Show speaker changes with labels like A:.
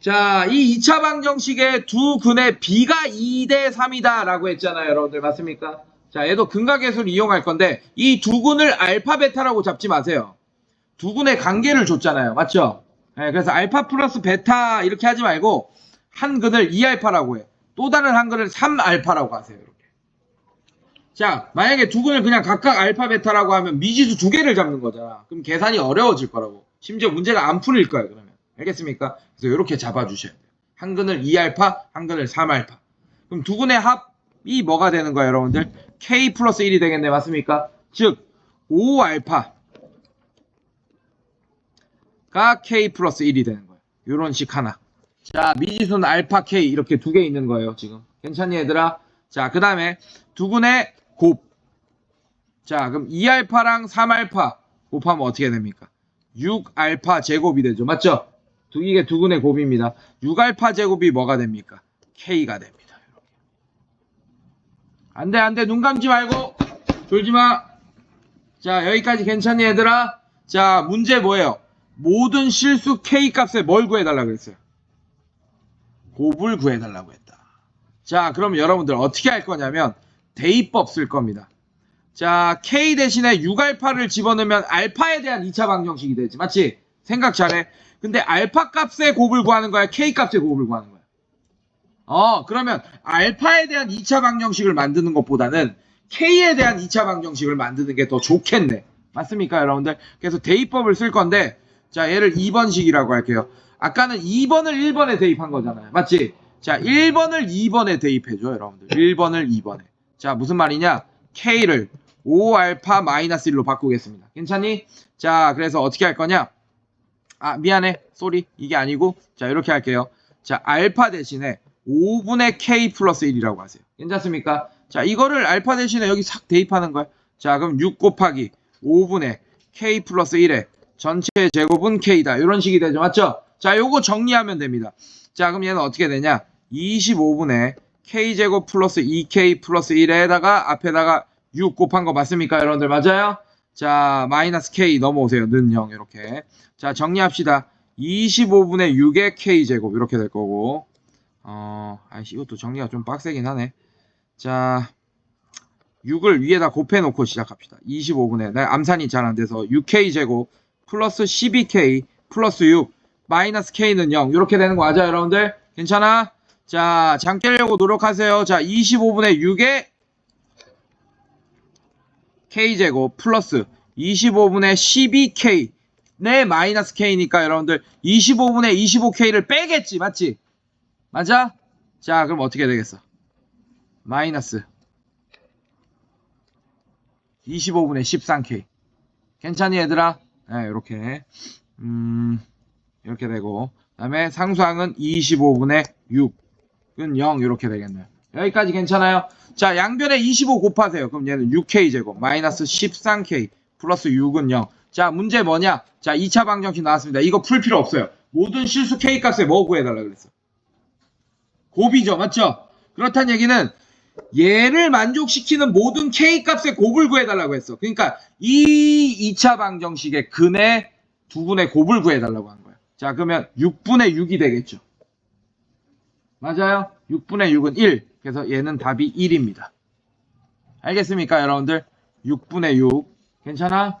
A: 자, 이 2차 방정식의 두 근의 B가 2대 3이다 라고 했잖아요. 여러분들 맞습니까? 자, 얘도 근각계수를 이용할 건데 이두 근을 알파 베타라고 잡지 마세요. 두 근의 관계를 줬잖아요. 맞죠? 네, 그래서 알파 플러스 베타 이렇게 하지 말고 한 근을 2알파라고 해. 또 다른 한 근을 3알파라고 하세요. 이렇게. 자, 만약에 두 근을 그냥 각각 알파 베타라고 하면 미지수 두 개를 잡는 거잖아. 그럼 계산이 어려워질 거라고. 심지어 문제가 안 풀릴 거예요, 그러면. 알겠습니까? 그래서 이렇게 잡아주셔야 돼요. 한 근을 2알파, 한 근을 3알파. 그럼 두 근의 합이 뭐가 되는 거예요, 여러분들? K 플러스 1이 되겠네, 맞습니까? 즉, 5알파가 K 플러스 1이 되는 거예요. 요런 식 하나. 자, 미지수는 알파 K 이렇게 두 개 있는 거예요, 지금. 괜찮니, 얘들아? 자, 그 다음에 두 근의 곱. 자, 그럼 2알파랑 3알파 곱하면 어떻게 됩니까? 6알파 제곱이 되죠. 맞죠? 두, 이게 두 근의 곱입니다. 6알파 제곱이 뭐가 됩니까? K가 됩니다. 이렇게. 안 돼, 안 돼. 눈 감지 말고. 졸지 마. 자, 여기까지 괜찮니, 얘들아? 자, 문제 뭐예요? 모든 실수 K 값에 뭘 구해달라고 그랬어요? 곱을 구해달라고 했다. 자, 그럼 여러분들 어떻게 할 거냐면 대입법 쓸 겁니다. 자, K 대신에 6알파를 집어넣으면 알파에 대한 2차 방정식이 되지. 맞지? 생각 잘해. 근데 알파 값의 곱을 구하는 거야? K 값의 곱을 구하는 거야? 어, 그러면 알파에 대한 2차 방정식을 만드는 것보다는 K에 대한 2차 방정식을 만드는 게 더 좋겠네. 맞습니까, 여러분들? 그래서 대입법을 쓸 건데, 자, 얘를 2번식이라고 할게요. 아까는 2번을 1번에 대입한 거잖아요. 맞지? 자, 1번을 2번에 대입해줘, 여러분들. 1번을 2번에. 자, 무슨 말이냐? K를 5알파 마이너스 1로 바꾸겠습니다. 괜찮니? 자, 그래서 어떻게 할 거냐? 아, 미안해. 쏘리. 이게 아니고. 자, 이렇게 할게요. 자, 알파 대신에 5분의 K 플러스 1이라고 하세요. 괜찮습니까? 자, 이거를 알파 대신에 여기 싹 대입하는 거야. 자, 그럼 6 곱하기 5분의 K 플러스 1의 전체 제곱은 K다. 이런 식이 되죠. 맞죠? 자, 요거 정리하면 됩니다. 자, 그럼 얘는 어떻게 되냐? 25분의 K제곱 플러스 2K 플러스 1에다가 앞에다가 6 곱한 거 맞습니까? 여러분들 맞아요? 자, 마이너스 K 넘어오세요. 는0 이렇게. 자, 정리합시다. 25분의 6의 K제곱 이렇게 될 거고 어, 아이씨 이것도 정리가 좀 빡세긴 하네. 자, 6을 위에다 곱해 놓고 시작합시다. 25분의 내 암산이 잘 안 돼서 6K제곱 플러스 12K 플러스 6 마이너스 K는 0 이렇게 되는 거 맞아요 여러분들? 괜찮아? 자, 장 깨려고 노력하세요. 자, 25분의 6에 K제곱 플러스 25분의 12K 네 마이너스 K니까 여러분들 25분의 25K를 빼겠지 맞지? 맞아? 자 그럼 어떻게 되겠어? 마이너스 25분의 13K 괜찮니 얘들아? 네 이렇게 음 이렇게 되고 그 다음에 상수항은 25분의 6은 0 이렇게 되겠네요 여기까지 괜찮아요? 자, 양변에 25 곱하세요. 그럼 얘는 6k 제곱 마이너스 13k 플러스 6은 0. 자, 문제 뭐냐? 자, 2차 방정식 나왔습니다. 이거 풀 필요 없어요. 모든 실수 k 값에 뭐 구해달라 그랬어? 곱이죠. 맞죠? 그렇다는 얘기는 얘를 만족시키는 모든 k 값의 곱을 구해달라고 했어. 그러니까 이 2차 방정식의 근의 두 분의 곱을 구해달라고 한 거야. 자, 그러면 6분의 6이 되겠죠. 맞아요? 6분의 6은 1. 그래서 얘는 답이 1입니다. 알겠습니까, 여러분들? 6분의 6. 괜찮아?